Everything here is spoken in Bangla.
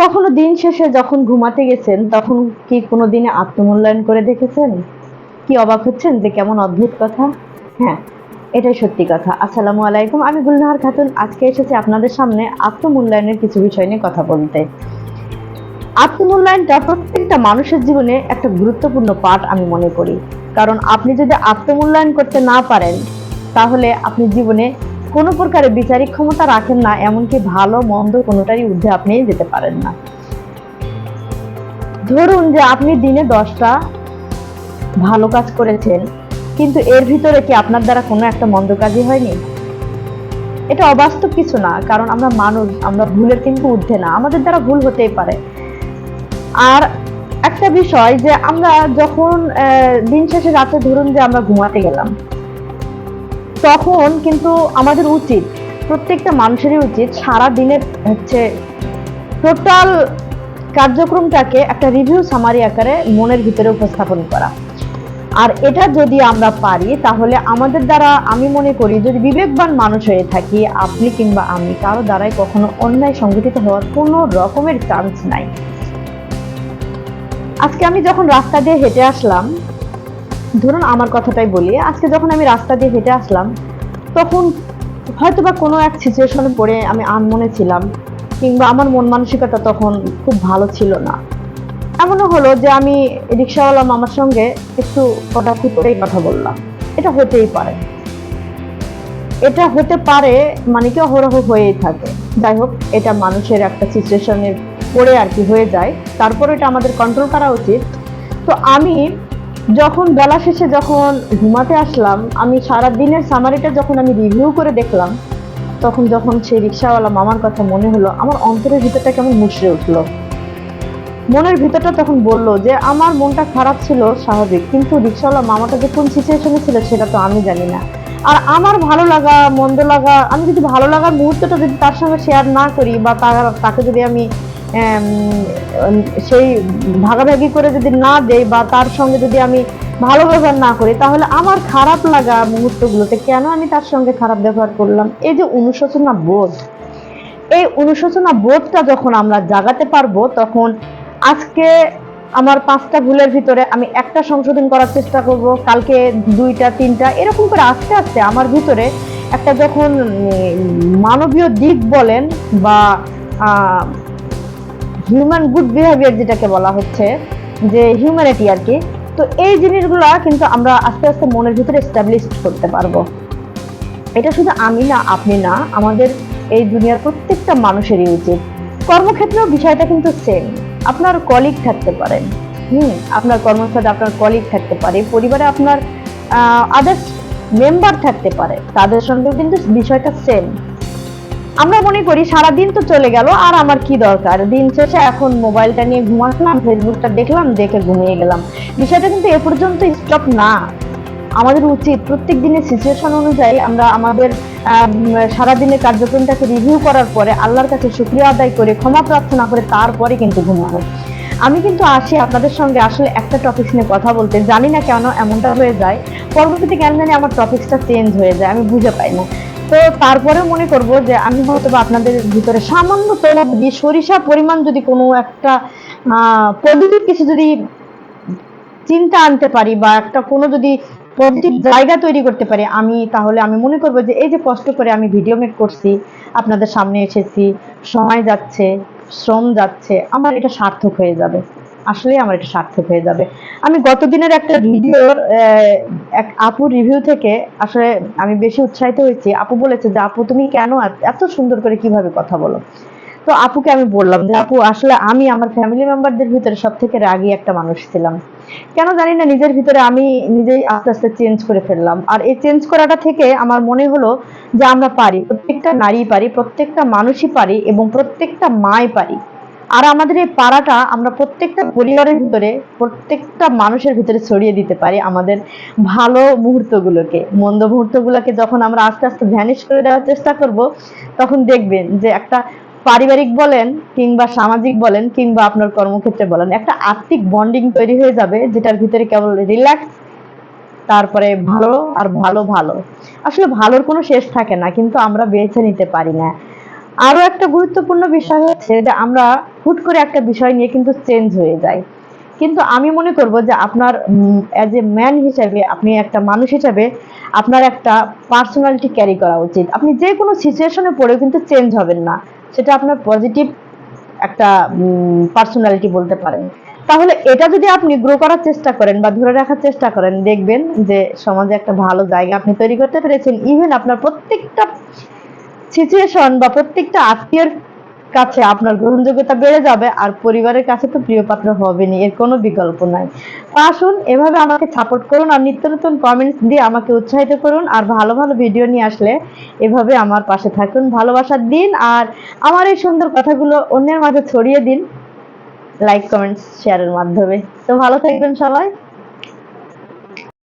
কখনো দিন শেষে যখন ঘুমাতে গেছেন, তখন কি কোনো দিনে আত্মমূল্যায়ন করে দেখেছেন? কি অবাক হচ্ছেন যে কেমন অদ্ভুত কথা? হ্যাঁ এটাই সত্যি কথা। আসসালামু আলাইকুম, আমি গুলনাহার খাতুন। আজকে এসেছি আপনাদের সামনে আত্মমূল্যায়নের কিছু বিষয় নিয়ে কথা বলতে। আত্মমূল্যায়নটা প্রত্যেকটা মানুষের জীবনে একটা গুরুত্বপূর্ণ পাঠ আমি মনে করি। কারণ আপনি যদি আত্মমূল্যায়ন করতে না পারেন, তাহলে আপনি জীবনে কোনো প্রকারের বিচারিক ক্ষমতা রাখেন না, এমনকি ভালো, মন্দ কোনোটারই ঊর্ধ্বে আপনি যেতে পারেন না। ধরুন যে আপনি দিনে দশটা ভালো কাজ করেছেন, কিন্তু এর ভিতরে কি আপনার দ্বারা কোনো একটা মন্দ কাজই হয়নি? এটা অবাস্তব কিছু না, কারণ আমরা মানুষ, আমরা ভুলের কিন্তু ঊর্ধ্বে না, আমাদের দ্বারা ভুল হতেই পারে। আর একটা বিষয় যে আমরা যখন দিন শেষে রাতে ধরুন যে আমরা ঘুমাতে গেলাম তখন কিন্তু আমাদের উচিত, প্রত্যেকটা মানুষেরই উচিত সারা দিনের হচ্ছে টোটাল কার্যক্রমটাকে একটা রিভিউ সামারি আকারে মনের ভিতরে উপস্থাপন করা। আর এটা যদি আমরা পারি, তাহলে আমাদের দ্বারা আমি মনে করি যদি বিবেকবান মানুষ হয়ে থাকি, আপনি কিংবা আমি, কারও দ্বারাই কখনো অন্যায় সংগঠিত হওয়ার কোনো রকমের চান্স নাই। আজকে আমি যখন রাস্তা দিয়ে হেঁটে আসলাম ধরুন আমার কথাটাই বলি, আজকে যখন আমি রাস্তা দিয়ে হেঁটে আসলাম, তখন হয়তোবা কোনো এক সিচুয়েশনে পড়ে আমি আনমনে ছিলাম, কিংবা আমার মন মানসিকতা তখন খুব ভালো ছিল না। এমনও হলো যে আমি রিক্সাওয়ালা মামার সঙ্গে একটু কটাক্ষি করেই কথা বললাম। এটা হতেই পারে। এটা হতে পারে মানে কি অহরহ হয়েই থাকে। যাই হোক, এটা মানুষের একটা সিচুয়েশনের পড়ে আর কি হয়ে যায়। তারপর এটা আমাদের কন্ট্রোল করা উচিত। তো আমি যখন বেলা শেষে যখন ঘুমাতে আসলাম, আমি সারা দিনের সামারিটা যখন আমি রিভিউ করে দেখলাম, তখন যখন সেই রিক্সাওয়ালা মামার কথা মনে হলো, আমার অন্তরের ভিতরটা কেমন মুশড়ে উঠল। মনের ভিতরটা তখন বলল যে, আমার মনটা খারাপ ছিল, স্বাভাবিক, কিন্তু রিক্সাওয়ালা মামাটা যে কোন সিচুয়েশনে ছিল সেটা তো আমি জানি না। আর আমার ভালো লাগা, মন্দ লাগা, আমি যদি ভালো লাগার মুহূর্তটা যদি তার সঙ্গে শেয়ার না করি বা তার, তাকে যদি আমি সেই ভাগাভাগি করে যদি না দেই বা তার সঙ্গে যদি আমি ভালো ব্যবহার না করি, তাহলে আমার খারাপ লাগা মুহূর্তগুলোতে কেন আমি তার সঙ্গে খারাপ ব্যবহার করলাম? এই যে অনুশোচনা বোধ, এই অনুশোচনা বোধটা যখন আমরা জাগাতে পারব, তখন আজকে আমার পাঁচটা ভুলের ভিতরে আমি একটা সংশোধন করার চেষ্টা করব, কালকে দুইটা, তিনটা, এরকম করে আস্তে আস্তে আমার ভিতরে একটা যখন মানবীয় দিক বলেন বা হিউম্যান গুড বিহেভিয়ার যেটাকে বলা হচ্ছে, যে হিউম্যানিটি আর কি, তো এই জিনিসগুলো কিন্তু আমরা আস্তে আস্তে মনের ভিতরে এস্টাবলিশ করতে পারব। এটা শুধু আমি না, আপনি না, আমাদের এই দুনিয়ার প্রত্যেকটা মানুষেরই উচিত। কর্মক্ষেত্রেও বিষয়টা কিন্তু সেম আপনার কলিগ থাকতে পারেন হুম, আপনার কর্মস্থলে আপনার কলিগ থাকতে পারে, পরিবারে আপনার আদার্স মেম্বার থাকতে পারে, তাদের সঙ্গেও কিন্তু বিষয়টা সেম আমরা মনে করি সারাদিন তো চলে গেল, আর আমার কি দরকার? দিন শেষে এখন মোবাইলটা নিয়ে ঘুমালাম, ফেসবুকটা দেখলাম, দেখে ঘুমিয়ে গেলাম। বিষয়টা কিন্তু এ পর্যন্ত স্টপ না। আমাদের উচিত প্রত্যেক দিনের সিচুয়েশন অনুযায়ী আমরা আমাদের সারাদিনের কার্যক্রমটাকে রিভিউ করার পরে আল্লাহর কাছে শুক্রিয়া আদায় করে, ক্ষমা প্রার্থনা করে তারপরে কিন্তু ঘুমাবো। আমি কিন্তু আসি আপনাদের সঙ্গে আসলে একটা টপিক নিয়ে কথা বলতে, জানি না কেন এমনটা হয়ে যায়। পরবর্তীতে কেন জানি আমার টপিকসটা চেঞ্জ হয়ে যায়, আমি বুঝে পাই না। তো তারপরেও মনে করব যে আমি হয়তো আপনাদের ভিতরে সামান্য তোলা যদি সরিষা পরিমাণ যদি কোনো একটা পজিটিভ কিছু যদি চিন্তা আনতে পারি বা একটা কোনো যদি পজিটিভ জায়গা তৈরি করতে পারি, আমি তাহলে আমি মনে করব যে এই যে কষ্ট করে আমি ভিডিও মেক করছি, আপনাদের সামনে এসেছি, সময় যাচ্ছে, শ্রম যাচ্ছে, আমার এটা সার্থক হয়ে যাবে। আসলে আমার এটা সার্থক হয়ে যাবে। আমি গতদিনের একটা ভিডিওর এক আপুর রিভিউ থেকে আসলে আমি বেশি উৎসাহিত হয়েছি। আপু বলেছে যে, আপু, তুমি কেন এত- সুন্দর করে কীভাবে কথা বলো? তো আপুকে আমি বললাম যে, আপু, আসলে আমি আমার ফ্যামিলি মেম্বারদের ভিতরে সব থেকে রাগী একটা মানুষ ছিলাম। কেন জানি না, নিজের ভিতরে আমি নিজেই আস্তে আস্তে চেঞ্জ করে ফেললাম। আর এই চেঞ্জ করাটা থেকে আমার মনে হলো যে, আমরা পারি। প্রত্যেকটা নারী পারি, প্রত্যেকটা মানুষই পারি এবং প্রত্যেকটা মাই পারি। আর আমাদের এই পাড়াটা আমরা প্রত্যেকটা পরিবারের ভিতরে, প্রত্যেকটা মানুষের ভিতরে ছড়িয়ে দিতে পারি আমাদের ভালো মুহূর্তগুলোকে। মন্দ মুহূর্তগুলোকে যখন আমরা আস্তে আস্তে ভ্যানিশ করে দেওয়ার চেষ্টা করব, তখন দেখবেন যে একটা পারিবারিক বলেন কিংবা সামাজিক বলেন কিংবা আপনার কর্মক্ষেত্রে বলেন, একটা আর্থিক বন্ডিং তৈরি হয়ে যাবে যেটার ভিতরে কেবল রিল্যাক্স তারপরে ভালো আর ভালো ভালো। আসলে ভালোর কোনো শেষ থাকে না, কিন্তু আমরা বেছে নিতে পারি না। আরও একটা গুরুত্বপূর্ণ বিষয় হচ্ছে যে আমরা হুট করে একটা বিষয় নিয়ে কিন্তু চেঞ্জ হয়ে যাই। কিন্তু আমি মনে করব যে আপনার অ্যাজ এ ম্যান হিসাবে, আপনি একটা মানুষ হিসাবে আপনার একটা পার্সোনালিটি ক্যারি করা উচিত। আপনি যে কোনো সিচুয়েশনে পড়েও কিন্তু চেঞ্জ হবেন না। সেটা আপনার পজিটিভ একটা পার্সোনালিটি বলতে পারেন। তাহলে এটা যদি আপনি গ্রো করার চেষ্টা করেন বা ধরে রাখার চেষ্টা করেন, দেখবেন যে সমাজে একটা ভালো জায়গা আপনি তৈরি করতে পেরেছেন। ইভেন আপনার প্রত্যেকটা সিচুয়েশন বা প্রত্যেকটা আত্মীয়র কাছে আপনার গ্রহণযোগ্যতা বেড়ে যাবে আর পরিবারের কাছে তো প্রিয় পাত্র হবেনি এর কোনো বিকল্প নাই। আসুন, এভাবে আমাকে সাপোর্ট করুন আর নিত্য নতুন কমেন্টস দিয়ে আমাকে উৎসাহিত করুন আর ভালো ভালো ভিডিও নিয়ে আসলে এভাবে আমার পাশে থাকুন। ভালোবাসার দিন আর আমার এই সুন্দর কথাগুলো অন্যের মাঝে ছড়িয়ে দিন। লাইক কমেন্টস শেয়ারের মাধ্যমে। তো ভালো থাকবেন সবাই।